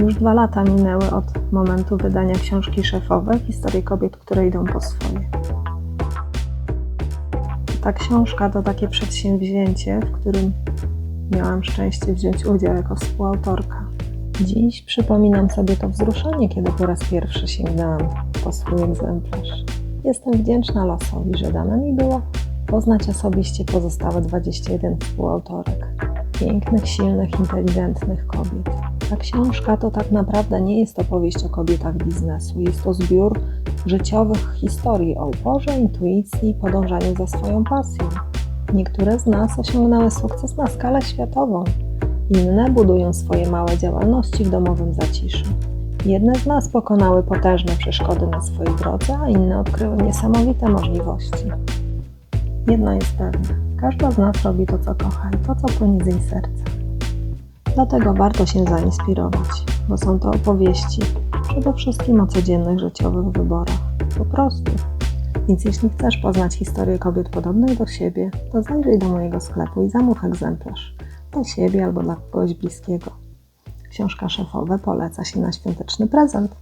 Już dwa lata minęły od momentu wydania książki szefowej Historii kobiet, które idą po swoje. Ta książka to takie przedsięwzięcie, w którym miałam szczęście wziąć udział jako współautorka. Dziś przypominam sobie to wzruszenie, kiedy po raz pierwszy sięgnęłam po swój egzemplarz. Jestem wdzięczna losowi, że dane mi było poznać osobiście pozostałe 21 współautorek. Pięknych, silnych, inteligentnych kobiet. Ta książka to tak naprawdę nie jest opowieść o kobietach biznesu. Jest to zbiór życiowych historii o uporze, intuicji i podążaniu za swoją pasją. Niektóre z nas osiągnęły sukces na skalę światową, inne budują swoje małe działalności w domowym zaciszu. Jedne z nas pokonały potężne przeszkody na swojej drodze, a inne odkryły niesamowite możliwości. Jedno jest pewne: każda z nas robi to, co kocha i to, co płynie z jej serca. Dlatego warto się zainspirować, bo są to opowieści przede wszystkim o codziennych życiowych wyborach. Po prostu. Więc jeśli chcesz poznać historię kobiet podobnych do siebie, to zajrzyj do mojego sklepu i zamów egzemplarz dla siebie albo dla kogoś bliskiego. Książka szefowe poleca się na świąteczny prezent.